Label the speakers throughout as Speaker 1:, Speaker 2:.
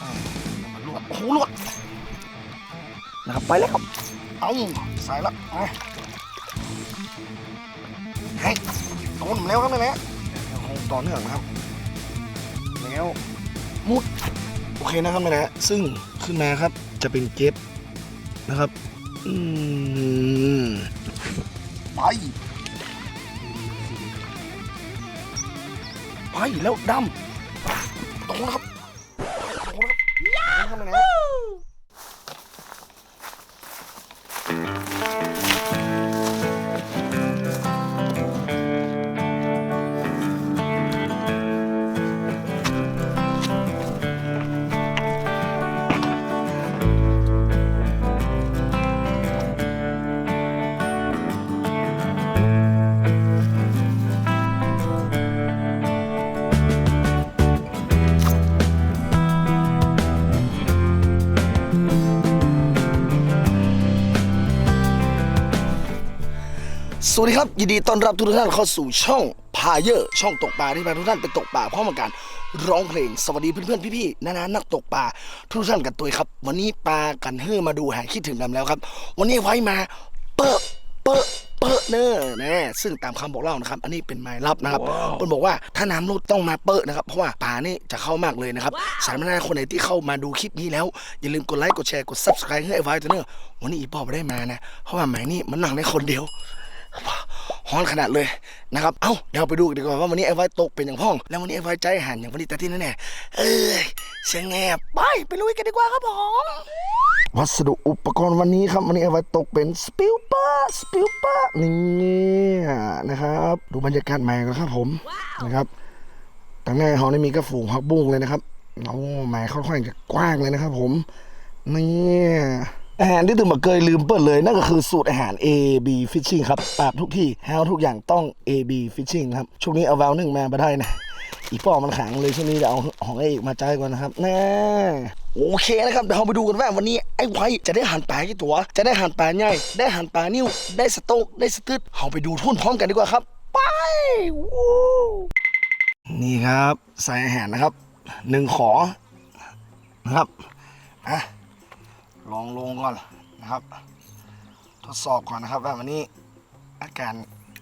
Speaker 1: อ่ามันลวดโอ้โหลวดนะครับไปแล้วครับเอาใส่แล้วไปให้โดนผมแล้วครับนี่แหละยังคงต่อเนื่องนะครับ แล้วมุดโอเคนะครับนี่แหละซึ่งขึ้นมาครับจะเป็นเก็บนะครับอืมไปไปแล้วดำ ขอบคุณครับ สวัสดีครับ ยินดีต้อนรับทุกท่านเข้าสู่ช่องพาเยอร์ช่องตกปลาที่พาทุกท่านไปตกปลาพร้อมกับการร้องเพลง สวัสดีเพื่อนๆพี่ๆนานานักตกปลาทุกท่านกันตัวครับ วันนี้ปลากันเฮือมาดูหายคิดถึงกันแล้วครับ วันนี้ไว้มาเปอะเปอะเปอะเนอร์นะซึ่งตามคำบอกเล่านะครับ อันนี้เป็นหมายลับนะครับคนบอกว่าถ้าน้ำลดต้องมาเปอะนะครับเพราะว่าปลานี่จะเข้ามากเลยนะครับสามนาคนไหนที่เข้ามาดูคลิปนี้แล้ว อย่าลืมกดไลค์กดแชร์กด subscribe ให้ไว้ตัวเนอร์วันนี้อีปอไม่ได้มานะเพราะว่าหมายนี่มันหนังในคนเดียว ฮ้อนขนาดเลยนะครับ เอ้า เดี๋ยวไปดูกันดีกว่าว่าวันนี้ไอ้ไว้ตกเป็นอย่างพ้อง แล้ววันนี้ไอ้ไว้ใจหันอย่างวันนี้แต่ที่แน่เอ้ยเสียงแงบไปไปลุยกันดีกว่าครับผม วัสดุอุปกรณ์วันนี้ครับวันนี้ไอ้ไว้ตกเป็นสปิลเปอร์สปิลเปอร์นี่นะครับ ดูบรรยากาศใหม่กันครับผมนะครับทางหน้าเขานี่มีกระฝูงพักบุ้งเลยนะครับโอ้หมายค่อนข้างจะกว้างเลยนะครับ ผมนี่ อาหารที่ตื่นมาเกยลืมเปิดเลย นั่นก็คือสูตรอาหาร A B Fishing ครับปราบทุกที่แฮวทุกอย่างต้อง A B Fishing ครับ ช่วงนี้เอาแววหนึ่งมาไม่ได้นะ อีปอมันขังเลยช่วงนี้จะเอาของไอ้เอกมาใจก่อนนะครับแน่โอเคนะครับเดี๋ยวเราไปดูกันว่าวันนี้ไอ้ไว้จะได้หันปลากี่ตัว จะได้หันปลาใหญ่ได้หันปลานิ้วได้สโต๊กได้สตึดเราไปดูทุ่นพร้อมกันดีกว่าครับ ไปวู้นี่ครับใส่อาหารนะครับหนึ่งขอนะครับอะ ลองลงก่อนนะครับ ทดสอบก่อนนะครับว่าวันนี้อาการ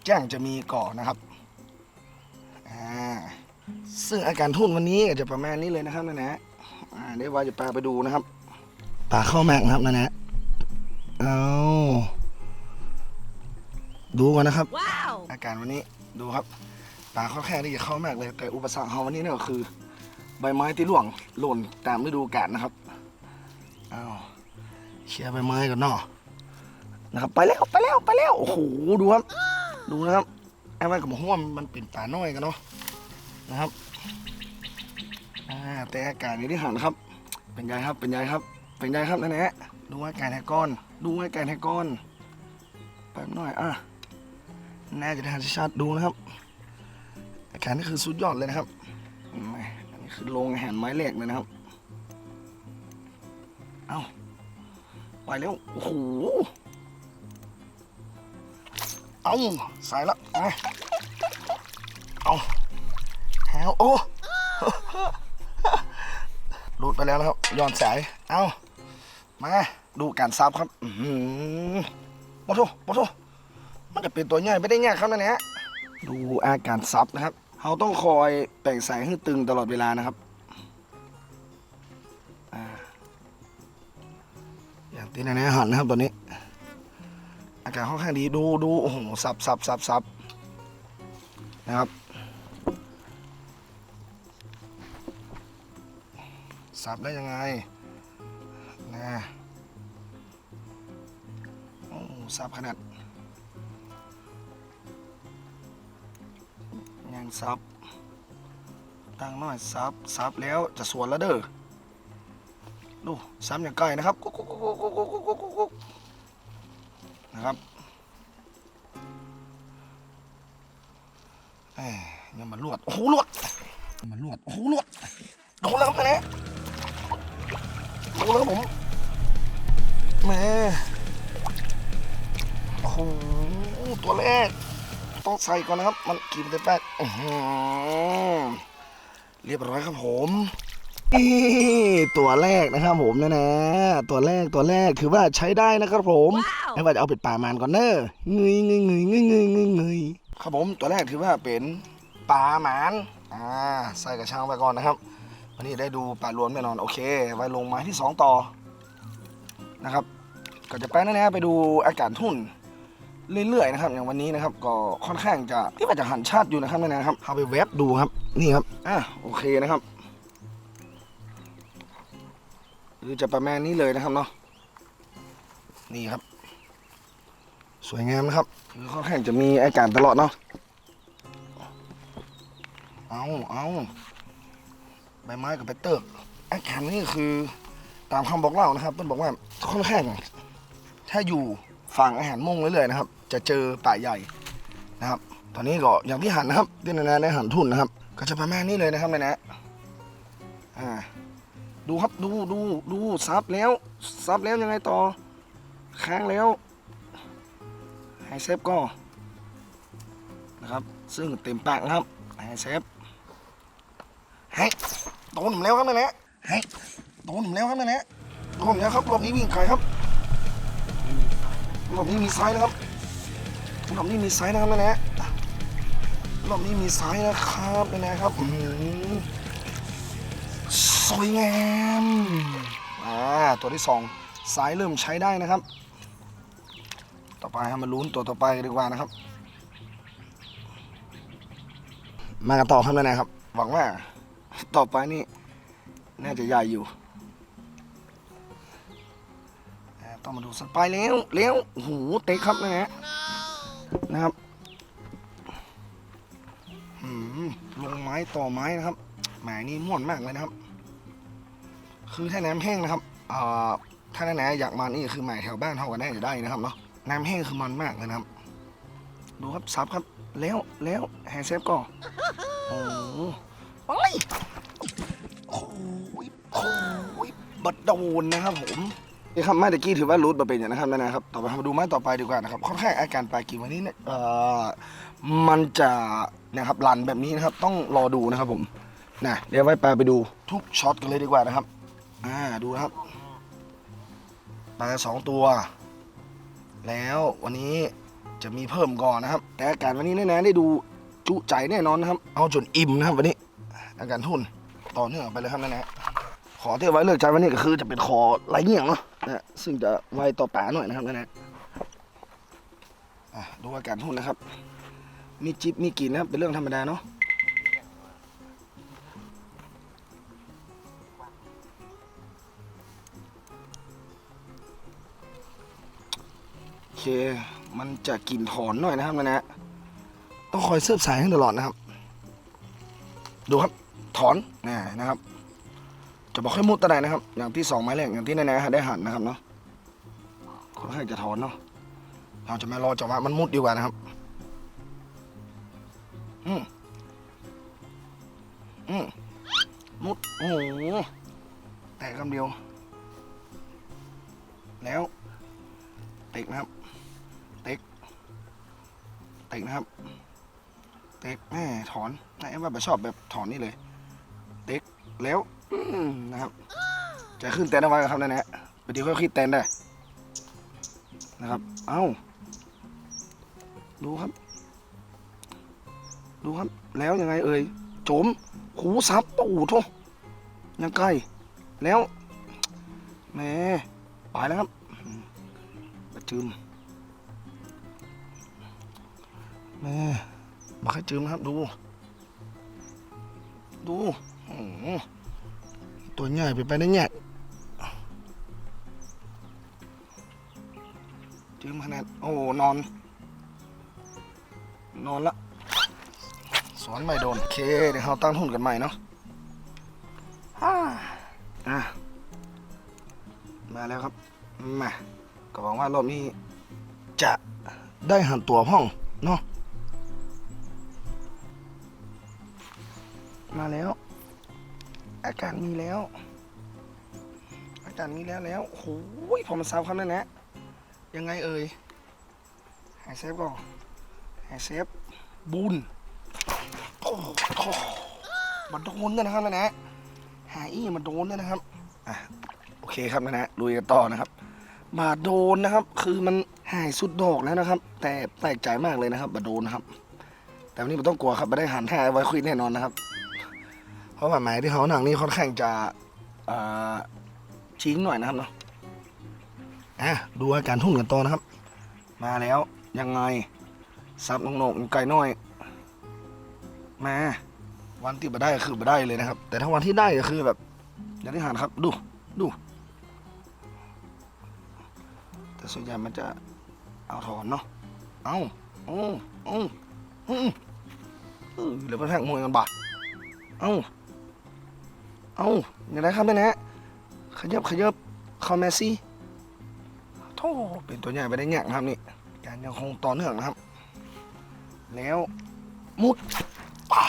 Speaker 1: แจ้งจะมีก่อนนะครับอ่าซึ่งอาการทุ่นวันนี้ก็จะประมาณนี้เลยนะครับนะนะอ่าเดี๋ยวว่าจะปลาไปดูนะครับปลาเข้าแม็กนะครับนะนะเอาดูกันนะครับ
Speaker 2: Wow!
Speaker 1: อาการวันนี้ดูครับปลาค่อนข้างที่จะเข้ามากเลยแต่อุปสรรคของวันนี้เนี่ยก็คือ ใบไม้ที่ร่วงหล่นตามฤดูกาลนะครับอ้าว เคลียร์ใบไม้ก่อนเนาะนะครับไปแล้วไปแล้วไปแล้วโอ้โหดูครับ ดูนะครับไอ้ไว้กับหัวมันมันเป็นปลาน้อยกันเนาะนะครับอ่าแต่อาการนี้ที่หันครับ เป็นไงครับเป็นไงครับ เป็นไงครับนั่นแหละดูอาการแหกก้อน ดูอาการแหกก้อนแป๊บหน่อยอะน่าจะได้หันชัดดูนะครับ อาการนี่คือสุดยอดเลยนะครับอันนี้คือโรงอาหารไม้แรกเลยนะครับ เอ้า ไปเร็วโอ้โห เอาใส่ละไปเอาแฮวโอ้หลุดไปแล้วนะครับย้อนสาย เอามา ดูการซับครับอือหือโอ้โหโอ้โหมันจะเป็นตัวใหญ่ไม่ได้ง่ายครับนั่นแหละดูอาการซับนะครับ เราต้องคอยแป่งสายให้ตึงตลอดเวลานะครับ อย่างที่นาหันนะครับตัวนี้ อาการค่อนข้างดีดูดูโอ้โหซับซับซับซับนะครับซับได้ยังไงนะโอ้ซับขนาดยังซับตั้งน้อยซับซับแล้วจะสวนแล้วเด้อ ดูซ้ำอย่างใกล้นะครับกุ๊กกุ๊กกุ๊กกุ๊กกุ๊กกุ๊กกุ๊กกุ๊กนะครับเอ้ยยังมันลวดโอ้โหลวดมันลวดโอ้โหลวดโดนแล้วครับแม่โดนแล้วครับผมแม่โอ้โหตัวแรกต้องใส่ก่อนนะครับ มันกินได้แป๊กอื้อหือเรียบร้อยครับผม ตัวแรกนะครับผมนะนะ ตัวแรกตัวแรกถือว่าใช้ได้นะครับผมไม่ว่าจะเอาเป็ดป่ามานก่อนเนอะเงยเงยเงยเงยเงยเงยเงยครับผมตัวแรกถือว่าเป็นปลาหมานอ่าใส่กระชังไปก่อนนะครับ วันนี้ได้ดูปลารวมแน่นอนโอเค ไว้ลงไม้ที่สองต่อนะครับก็จะไปนั่นนะไปดูอากาศทุ่นเรื่อยๆนะครับอย่างวันนี้นะครับก็ค่อนข้างจะที่ว่าจะหันชาติอยู่นะครับนั่นนะครับเอาไปเว็บดูครับนี่ครับอะโอเคนะครับ หรือจะประมาณนี้เลยนะครับเนาะนี่ครับ สวยงามนะครับคือค่อนข้างจะมีอากาศตลอดเนาะเอาเอาใบไม้กับใบเติกอากาศนี่คือตามคำบอกเล่านะครับต้นบอกว่าค่อนข้างถ้าอยู่ฝั่งอาหารม่งเรื่อยๆนะครับ จะเจอป่าใหญ่นะครับ ตอนนี้ก็อย่างที่หันนะครับที่นานาได้หันทุนนะครับ ก็จะประมาณนี้เลยนะครับนานะอ่า ดูครับดูดูดูซับแล้วซับแล้วยังไงต่อ ค้างแล้วไฮเซฟก็นะครับ ซึ่งเต็มปากนะครับไฮเซฟให้โดนผมแล้วครับนั่นแหละให้โดนผมแล้วครับนั่นแหละโดนผมแล้วครับรอบนี้วิ่งใครครับรอบนี้มีซ้ายนะครับรอบนี้มีซ้ายนะครับนั่นแหละรอบนี้มีซ้ายนะครับนั่นแหละครับอืม วยงามอ่าตัวที่สองสายเริ่มใช้ได้นะครับ ต่อไปครับมาลุ้นตัวต่อไปดีกว่านะครับ มากันต่อครับนายครับ หวังว่าต่อไปนี่น่าจะใหญ่อยู่ต้องมาดูสักไปแล้วแล้วโอ้โหเตะครับนะฮะนะครับอืมลงไม้ต่อไม้นะครับหมายนี้ม่วนมากเลยนะครับ คือถ้าน้ำแห้งนะครับถ้าแน่ๆอยากมันนี่คือหมายแถวบ้านเท่ากันแน่จะได้นะครับเนาะน้ำแห้งคือมันมากเลยนะครับ ดูครับซับครับ แล้วแล้วแฮร์เซฟก็โอ้โหไปโอ้ยโอ้ยบัดโดนนะครับผมนี่ครับไม้ตะกี้ถือว่ารูทมาเป็นอย่างนะครับนั่นะครับ ต่อไปเรามาดูไม้ต่อไปดีกว่านะครับ ค่อนข้างอาการปลากิวันนี้เนี่ยเอ่อมันจะนะครับรันแบบนี้นะครับ ต้องรอดูนะครับผมนะเดี๋ยวไว้ปลาไปดูทุกช็อตกันเลยดีกว่านะครับ อ่าดูนะครับปลาสองตัว แล้ววันนี้จะมีเพิ่มก่อนนะครับ แต่อากาศวันนี้แน่ๆได้ดูจุใจแน่นอนนะครับ เอาจนอิ่มนะครับวันนี้ อาการทุนต่อเนื่องไปเลยครับนั่นนะขอที่ไว้เลือกใจวันนี้ก็คือจะเป็นขอไหลเงี้ยงเนาะนะซึ่งจะไวต่อป่าหน่อยนะครับนั่นนะอะดูอาการทุนนะครับ มีจิบมีกินนะครับเป็นเรื่องธรรมดาเนาะ เค มันจะกลิ่นถอนหน่อยนะครับนะนะต้องคอยเสิร์ฟสายให้ตลอดนะครับ ดูครับถอนนี่นะครับ จะบอกให้มุดตะไดนะครับ อย่างที่สองไม้แรกอย่างที่แน่ๆได้หันนะครับเนาะค่อนข้จะถอนเนาะเราจะไม่รอจังหวะมันมุดดีกว่านะครับ อืมอืมมุดโอ้โหแต่คำเดียว แล้วเต็กนะครับ เต็กนะครับ เต็กแม่ถอนนายว่าแบบชอบแบบถอนนี่เลย เต็กแล้วนะครับ จะขึ้นแตนเอาไว้ครับนั่นแหละไปดีค่อยขึ้นแตนได้ นะครับ เอ้า ดูครับ ดูครับ แล้วยังไงเอ่ยโจมหูซับโอ้โหโทยังไกลแล้วแหม่ไปแล้วครับบะจืม แม่บักให้จืมครับ ดู ดูตัวใหญ่ไปไปได้แง่จืมขนาด โอ้ นอน นอนละสอนไม่โดน โอเค เดี๋ยวเราตั้งทุนกันใหม่เนาะฮ่าอะมาแล้วครับ มา ก็หวังว่ารอบนี้จะได้หันตัวห้องเนาะ มีแล้ว อาการมีแล้วแล้วโอ้ยพอมันซับครับนั่นแหละยังไงเอ่ยหายเซฟก่อนหายเซฟบุญโอ้โหมันโดนกันนะครับนั่นแหละหหาอี้มาโดนด้วยนะครับอะโอเคครับนะฮะลุยกันต่อนะครับบาดโดนนะครับ คือมันหายสุดดอกแล้วนะครับ แต่แปลกใจมากเลยนะครับบาดโดนนะครับ แต่วันนี้ไม่ต้องกลัวครับไม่ได้หันแท้ไว้คุยแน่นอนนะครับ ราะว่าหมายที่เขาหนังนี่ค่อนข้างจะชิ้งหน่อยนะครับเนาะอะดูอาการทุ่งกันต่อนะครับ มาแล้วยังไงซับนงนกไก่น้อย มาวันที่มาได้ก็คือมาได้เลยนะครับ แต่ถ้าวันที่ได้ก็คือแบบอย่างที่หันครับ ดูดูแต่ส่วนใหญ่มันจะเอาถอนเนาะเอาอาเอาเอาเออเหลือเป็นแพงมวยกันบาดเอา เอาอย่างไรครับเนี่ยนะขยับขยับเข้าแมสซี่โธ่เป็นตัวใหญ่ไปได้แง่งครับนี่การยังคงต่อเนื่องนะครับ แล้วมุดป่า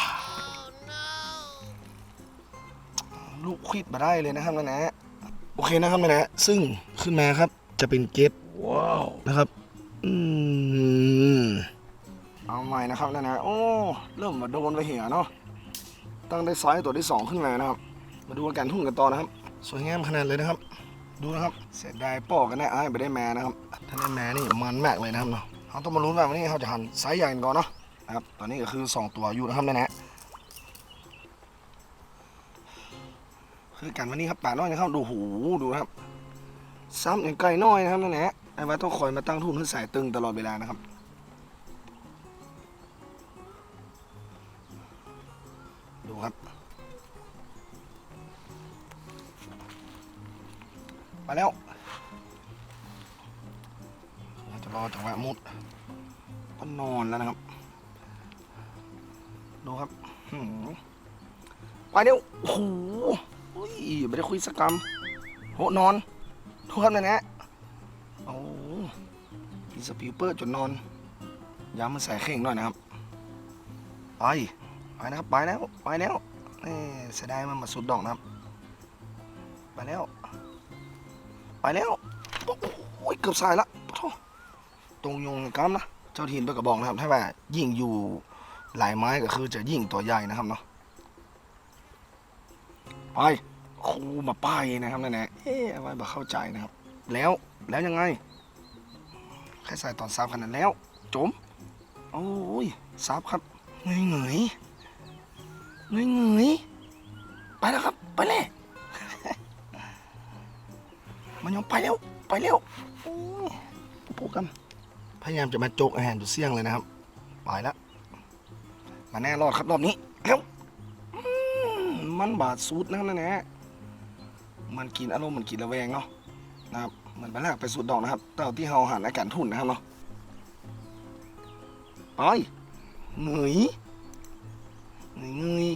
Speaker 1: ลูกควิดมาได้เลยนะครับนะนะโอเคนะครับนะนะซึ่งขึ้นมาครับจะเป็นเกต
Speaker 2: ว้าว
Speaker 1: นะครับอืมเอาใหม่นะครับนะนะโอ้เริ่มมาโดนไปเหี่ยเนาะตั้งได้ไซส์ตัวที่สองขึ้นมานะครับ มาดูอาการทุ่งกันต่อนะครับ สวยงามขนาดเลยนะครับ ดูนะครับเสียดายปอกกันแน่อ้ายไปได้แม่นะครับถ้าได้แม่นี่มันแมากเลยนะครับเนาะเขาต้องมาลุ้นว่าวันนี้เขาจะหันไซส์ใหญ่กันก่อนเนาะนะครับตอนนี้ก็คือสองตัวอยู่นะครับนะนะคือกันวันนี้ครับป่าน้อยนะครับดูหูดูครับ ซ้ำอย่างไกลน้อยนะครับนั่นแหละไอ้ว่าต้องคอยมาตั้งทุ่นให้สายตึงตลอดเวลานะครับ มาแล้วเราจะรอจังหวะมุดก็นอนแล้วนะครับ ดูครับไปเดี๋ยวโอ้โหอุ้ยไม่ได้คุยสกกรรมโหนอนทุกครับนะนะโอ้มีสปีเปอร์จนนอนย้ำมาใส่เข่งหน่อยนะครับ ไป ไปนะครับ ไปแล้ว ไปแล้วนี่เสียดายมันมาสุดดอกนะครับ ไปแล้ว ไปแล้ว โอ้ยเกือบสายละปะโทตรงยงกำนะ เจ้าทีนเปิดกระบอกนะครับ ถ้าว่ายิ่งอยู่หลายไม้ก็คือจะยิ่งตัวใหญ่นะครับเนาะ ไปครูมาป้ายนะครับนั่นแหละเอ๊ะไว้บ่เข้าใจนะครับ แล้วแล้วยังไง แค่ใส่ตอนซับขนาดแล้ว จม โอ้ยซับครับเงยเงยเงยเงยไปแล้วครับ ไปเลย มันยังไปแล้วไปแล้วโอ้ยพูดกัน พยายามจะมาโจกอาหารดูเสี่ยงเลยนะครับ ไปแล้วมาแน่รอดครับรอบนี้แล้วมันบาดสูดนะครับนั่นแหละมันกินอารมณ์เหมันกินระแวงเนาะนะครับเหมือนไปลากไปสุดดอกนะครับเต่าที่เฮาหันอาการทุ่นนะครับเนาะไปเหนื่อยเหนื่อยเหนื่อย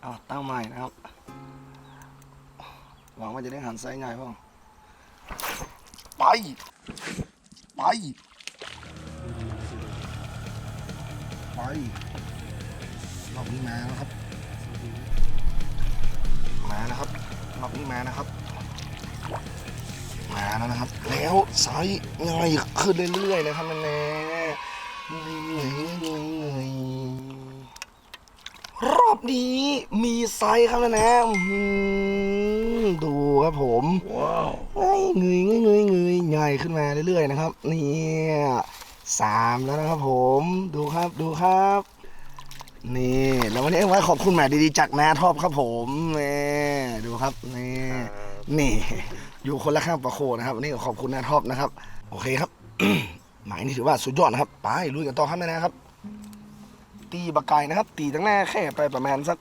Speaker 1: เอาตั้งใหม่นะครับ หวังว่าจะได้หันไซส์ง่ายพ่อไป ไป ไปรอบนี้มาแล้วครับ มานะครับรอบนี้มานะครับ มาแล้วนะครับ แล้วไซส์ง่ายขึ้นเรื่อยๆนะครับนั่นแหละเหนื่อยเหนื่อยเหนื่อยเหนื่อย รอบนี้มีไซส์ครับนะนะอื้อหือดูครับผม
Speaker 2: ว้าว
Speaker 1: เฮ้ยเงยเงยเงยเงยใหญ่ขึ้นมาเรื่อยๆนะครับเนี่ยสามแล้วนะครับผมดูครับดูครับ นี่แล้ววันนี้ไว้ขอบคุณแหม่ดีๆจากนาทอบครับผมนี่ดูครับนี่นี่ อยู่คนละข้างประโคนะครับวันนี้ก็ขอบคุณนาทอบนะครับ โอเคครับหมายนี่ถือว่าสุดยอดนะครับ ไปลุยกันต่อครับนะนะครับ ตีบะไก่นะครับ ตีตั้งแน่แค่ไปประมาณสัก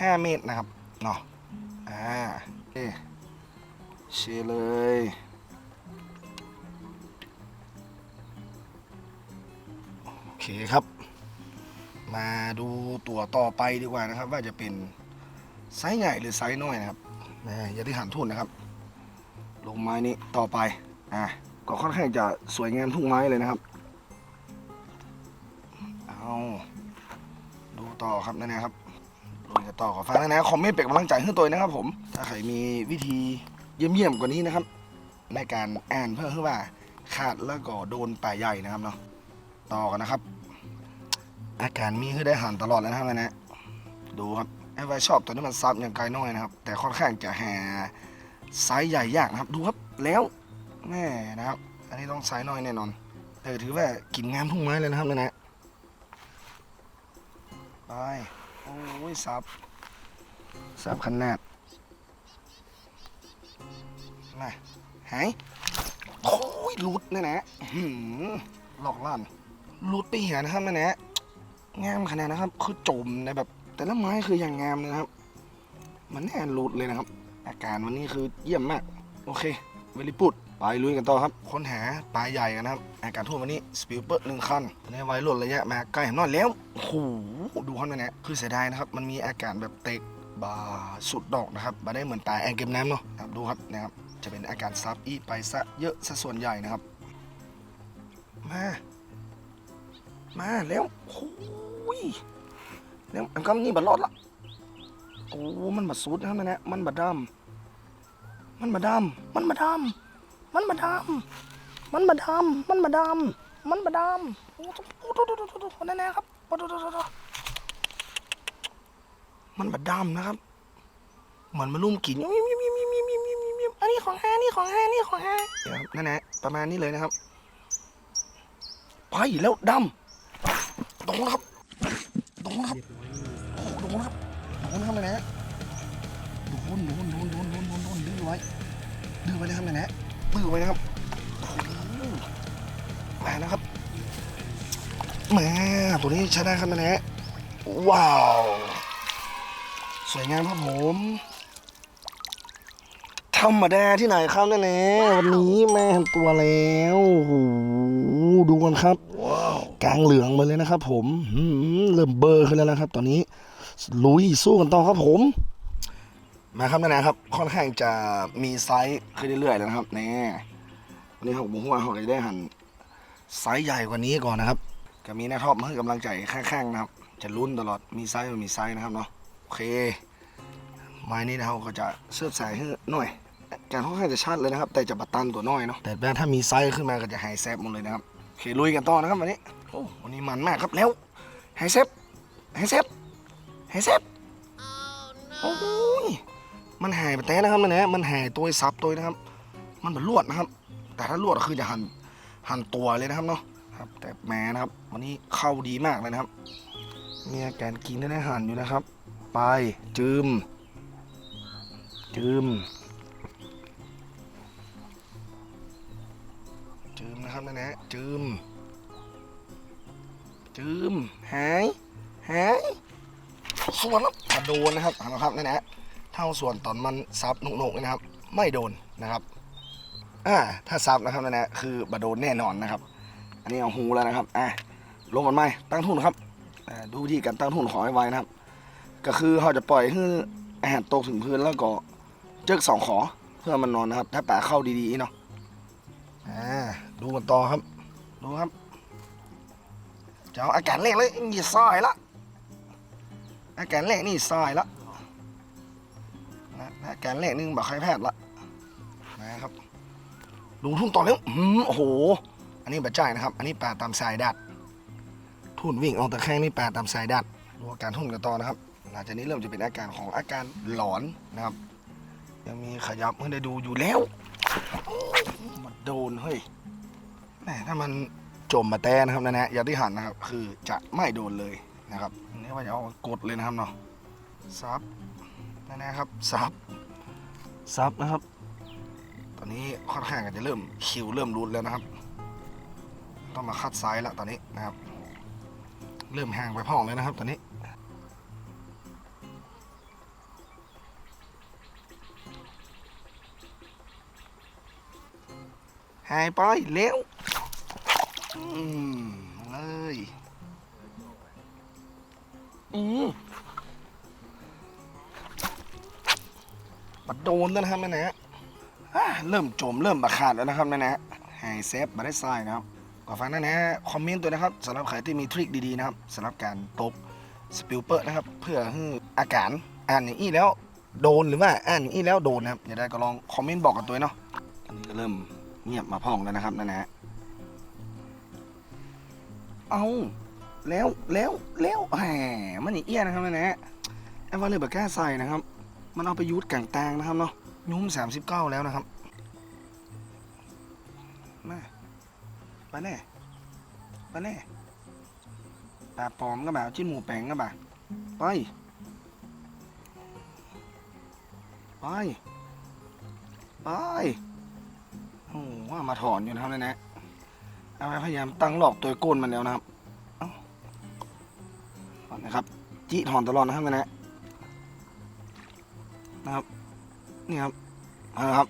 Speaker 1: ห้าเมตรนะครับเนาะอ่าโอเคเชเลยโอเคครับ มาดูตัวต่อไปดีกว่านะครับ ว่าจะเป็นไซส์ใหญ่หรือไซส์น้อยนะครับนะอย่าที่หันทุ่นนะครับ ลงไม้นี้ต่อไปอะก็ค่อนข้างจะสวยงามทุกไม้เลยนะครับ ครับนั่นนะครับลุยกันต่อขอฟังนะนะคอมเมนต์เป็นกำลังใจให้ตัวนะครับ ผม ถ้าใครมีวิธีเยี่ยมๆกว่านี้นะครับ ในการอ่านเพื่อให้ว่าขาดแล้วก็โดนป่าใหญ่นะครับเนาะต่อกันนะครับ อาการมีให้ได้หันตลอดแล้วนะครับนะดูครับไอ้ไวชอบตัวนี้มันซับอย่างไกลน้อยนะครับ แต่ค่อนข้างจะแหาไซส์ใหญ่ยากนะครับ ดูครับแล้วแม่นะครับ อันนี้ต้องไซส์น้อยแน่นอนแต่ถือว่ากินงามทุ่งไม้เลยนะครับนี่ยนะ โอ้ยซับซับขนาดมาหายโอ้ยลุดนะนะหือหลอกล่อนลุดไปเหียนะครับนะนะงามขนาดนะครับ คือจมในแบบ แต่ละไม้คืออย่างงามเลยนะครับ มันแน่นรูดเลยนะครับ อาการวันนี้คือเยี่ยมมาก โอเคเวลิปุด ไปลุยกันต่อครับ ค้นหาปลาใหญ่กันนะครับอาการทั่ววันนี้สปิลเปอร์หนึ่งคันตอนนี้ไวรุ่นระยะมาใกล้หมนอนแล้วโอ้โหดูเขาหน่อยนะคือเสียดายนะครับ มันมีอาการแบบเตกบาสุดดอกนะครับบาได้เหมือนปลาแองเก็บน้ำเนาะครับดูครับนะครับ จะเป็นอาการซับอีไปซะเยอะซะส่วนใหญ่นะครับ มา มาแล้วโอ้ยเนี่ยมันก็นี่บัดรอดละโอ้ มันบัดสุดนะครับเนี่ยมันบัดดำมันบัดดำมันบัดดำ มันมาดำมันมาดำมันมาดำมันมาดำโอ้โหโอ้โหแน่ๆครับโอ้โหมันมาดำนะครับ เหมือนมาลุ่มกินอันนี้ของแฮนี่ของแฮนี่ของแฮเดี๋ยวน่นแหลประมาณนี้เลยนะครับ ไปแล้วดำตรงครับตรงครับโอ้ตรงครับตรงครับนะโดนโดนโดนโดนโดนโดนดื้อไว้ดื้อไว้เลยครับนะ ดื้อไว้นะครับโอ้โหมานะครับแมาตัวนี้ช้ได้ครับนะนะว้าว สวยงามครับผมธรรมดาที่ไหนครับนั่นแหละวันนี้แม่ตัวแล้วโอ้โหดูกันครับกลางเหลืองมาเลยนะครับผมหืมเริ่มเบอร์ขึ้นแล้วนะครับ ตอนนี้ลุยสู้กันต่อครับผม มาครับนานาครับ ค่อนข้างจะมีไซส์ขึ้นเรื่อยๆแล้วนะครับนี่วันนี้ผมบอกว่าเขาจะได้หันไซส์ใหญ่กว่านี้ก่อนนะครับก็มีนักทอบมาให้กำลังใจข้างๆนะครับ จะลุ้นตลอดมีไซส์มันมีไซส์นะครับเนาะโอเคไม้นี้นะครับก็จะเสื้อใส่ให้หน่อยการค่อนข้างจะชัดเลยนะครับ แต่จะบัดตันตัวน้อยเนาะแต่ถ้ามีไซส์ขึ้นมาก็จะไฮแซฟหมดเลยนะครับโอเคลุยกันต่อนะครับวันนี้โอ้วันนี้มันมากครับแล้วไฮเซฟไฮเซฟไฮเซฟโอ้ย มันหายไปแต่นะครับมันนะมันหายตัวซับตัวนะครับ มันเหมือนลวดนะครับ แต่ถ้าลวดก็คือจะหันหันตัวเลยนะครับเนาะครับ แต่แม้นะครับ วันนี้เข้าดีมากเลยนะครับเมีอาการกินได้หันอยู่นะครับ ไปจืมจืมจืมนะครับนะนะจืมจืมหายหายส่วนแล้วมาโดนนะครับเอาละครับนั่นแหละ เท่าส่วนตอนมันซับหนุกๆนะครับ ไม่โดนนะครับอ่าถ้าซับนะครับนั่นแหละคือบาโดนแน่นอนนะครับ อันนี้เอาหูแล้วนะครับอะลงกันไหมตั้งทุนครับดูวิธีการตั้งทุนของไว้นะครับ ก็คือเขาจะปล่อยให้อาหารตกถึงพื้นแล้วก็เจิกสองขอเพื่อมันนอนนะครับ ถ้าปลาเข้าดีๆเนาะอ่าดูกันต่อครับดูครับจะเอาอาการแรกเลยนี่ซอยละอาการแรกนี่ซอยละ นะอาการแรกนี่บอกใครแพทย์ละนะครับลงทุ่นต่อแล้วอืมโอ้โห อันนี้บัจ่ายนะครับ อันนี้ปลาตามสายดัด ทุ่นวิ่งออกตะแคงนี่ปลาตามสายดัดดูอาการทุ่นกันต่อนะครับ หลังจากนี้เริ่มจะเป็นอาการของอาการหลอนนะครับ ยังมีขยับให้ได้ดูอยู่แล้วมันโดนเฮ้ยแหมถ้ามันจมมาแต้นะครับนะนะอย่าที่หันนะครับ คือจะไม่โดนเลยนะครับนนี่ว่าจะเอากดเลยนะครับเนาะซับ นะนะครับซับซับนะครับ ตอนนี้ค่อนข้างจะเริ่มคิวเริ่มรุนแล้วนะครับ ต้องมาคัดไซส์ละตอนนี้นะครับ เริ่มห่างไปพ่องเลยนะครับ ตอนนี้หายไปเร็วอืมเลยอืม ปัดโดนแล้วนะครับแม่นะเริ่มจมเริ่มบาขาดแล้วนะครับแม่นะหายเซฟมาได้ทรายนะครับก็ฟังนั่นนะคอมเมนต์ตัวนะครับสำหรับใครที่มีทริคดีๆนะครับสำหรับการตกสปิลเปอร์นะครับ เพื่อให้อาการอ่านอย่างนี้แล้วโดนหรือว่าอ่านอย่างนี้แล้วโดนนะครับอย่าได้ก็ลองคอมเมนต์บอกกันตัวเนาะอันนี้ก็เริ่มเงียบมาพ่องแล้วนะครับนั่นนะเอาแล้วแล้วแล้วแหมมันนี่เอี้ยนะครับนะฮะไอ้ว่าเลยแบบแก้ใส่นะครับ มันเอาไปยุดกลางแตงนะครับเนาะยุ้มสามสิบเก้าแล้วนะครับมาไปแน่ไปแน่ปลาปอมก็แบบจิ้นหมูแปงก็แบบไป ไป ไป โอ้โหว่ามาถอนอยู่นะครับเนี่ยนะเอาไว้พยายามตั้งหลอกตัวก้นมันแล้วนะครับเอาถอนนะครับ จี้ถอนตลอดนะครับเนี่ยนะ นะครับนี่ครับเอาละครับ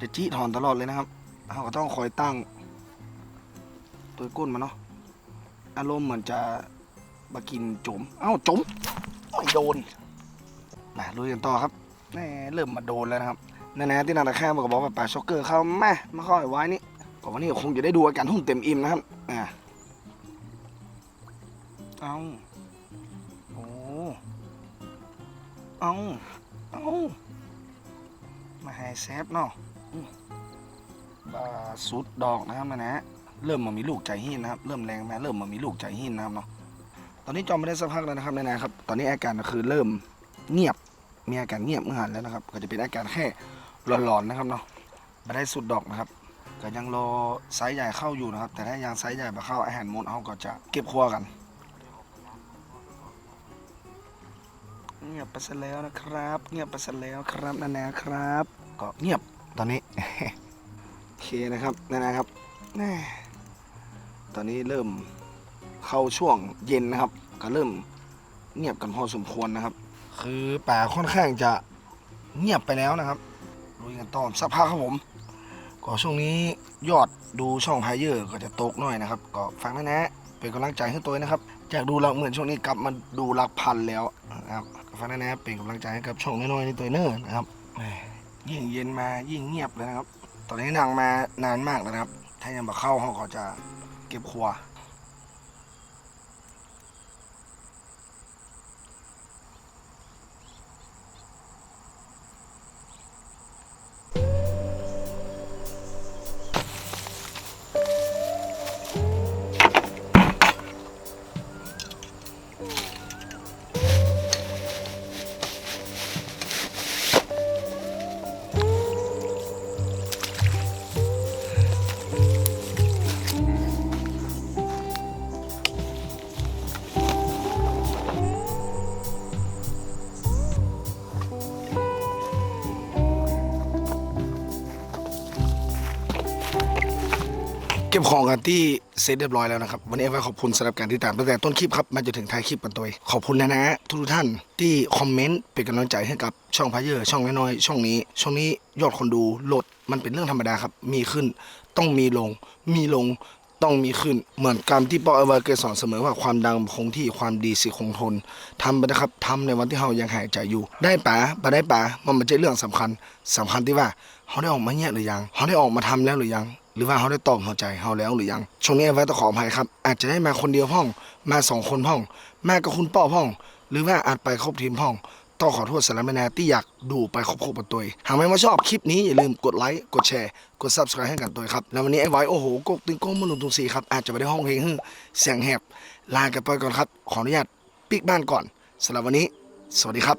Speaker 1: จะจี้ถอนตลอดเลยนะครับเราก็ต้องคอยตั้ง ตัวก้นมันเนาะอารมณ์เหมือนจะมากินจมเอ้าจมไม่โดนมาลุยกันต่อครับแน่เริ่มมาโดนแล้วนะครับแน่ๆที่นาตาแค่บอกบอกว่าป่าช็อกเกอร์เข้าแม่มาค่อยไว้นี่กวันนี้คงจะได้ดูอาการหุ่นเต็มอิ่มนะครับอ่าเอาโอ้เอา เอามาให้แซฟเนาะอืมบาสุดดอกนะครับนะนะเริ่มมามีลูกใจหินนะครับ เริ่มแรงมาเริ่มมามีลูกใจหินนะครับเนาะตอนนี้จอมไม่ได้สักพักแล้วนะครับนะนะครับ ตอนนี้อาการก็คือเริ่มเงียบมีอาการเงียบเมื่อหันแล้วนะครับ ก็จะเป็นอาการแค่หลอนๆนะครับเนาะไม่ได้สุดดอกนะครับก็ยังรอไซส์ใหญ่เข้าอยู่นะครับ แต่ถ้ายังไซส์ใหญ่มาเข้าอาหารหมดเอาก็จะเก็บครัวกัน เงียบไปซะแล้วนะครับ เงียบไปซะแล้วครับนานาครับ ก็เงียบตอนนี้โอเคนะครับนานาครับแน่ตอนนี้เริ่มเข้าช่วงเย็นนะครับ ก็เริ่มเงียบกันพอสมควรนะครับ คือป่าค่อนข้างจะเงียบไปแล้วนะครับลุยกันต่อสักพักครับผมก็ช่วงนี้ยอดดูช่องพายเยอร์ก็จะตกหน่อยนะครับ ก็ฟังนะนะเป็นกำลังใจให้ตัวนะครับ จากดูหลักหมื่นช่วงนี้กลับมาดูหลักพันแล้วนะครับ ฟังนะนะเป็นกำลังใจให้กับช่องน้อยๆในตัวเนอร์นะครับยิ่งเย็นมายิ่งเงียบเลยนะครับ ตอนนี้นั่งมานานมากแล้วนะครับ ถ้ายังมาเข้าห้องก็จะเก็บครัว ก็บของกันที่เสร็จเรียบร้อยแล้วนะครับ วันนี้ไว้ขอบคุณสำหรับการติดตามตั้งแต่ต้นคลิปครับมาจนถึงท้ายคลิปกันตัวขอบคุณนะนะทุกท่านที่คอมเมนต์เป็นกำลังใจให้กับช่องพายเยอร์ช่องน้อยๆช่องนี้ ช่องนี้ยอดคนดูลดมันเป็นเรื่องธรรมดาครับ มีขึ้นต้องมีลง มีลงต้องมีขึ้นเหมือนการที่ปอเอเวอร์เกยสอนเสมอว่าความดังคงที่ความดีสิคงทนทำไปนะครับทำในวันที่เรายังหายใจอยู่ ได้ป๋าบ่ได้ป๋ามันไม่ใช่เรื่องสำคัญสำคัญที่ว่าเขาได้ออกมาเนี่ยหรือยังเขาได้ออกมาทำแล้วหรือยัง หรือว่าเขาได้ตอบหัวใจเขาแล้วหรือยัง ช่วงนี้ไว้ต้องขออภัยครับ อาจจะได้มาคนเดียวพ่อง มาสองคนพ่อง มากับคุณป้อพ่อง หรือว่าอาจไปครบทีมพ่อง ต้องขอโทษสารแมนาที่อยากดูไปครบๆกันตัวหากไม่มาชอบคลิปนี้อย่าลืมกดไลค์ กดแชร์ กด subscribe ให้กันตัวครับ แล้ววันนี้ไอ้ไว้โอ้โหกกตึงโก้มมุลุงตุงสีครับ อาจจะไปได้ห้องเพลงฮึ่งเสียงแหบ ลากันไปก่อนครับ ขออนุญาตปิกบ้านก่อนสำหรับวันนี้ สวัสดีครับ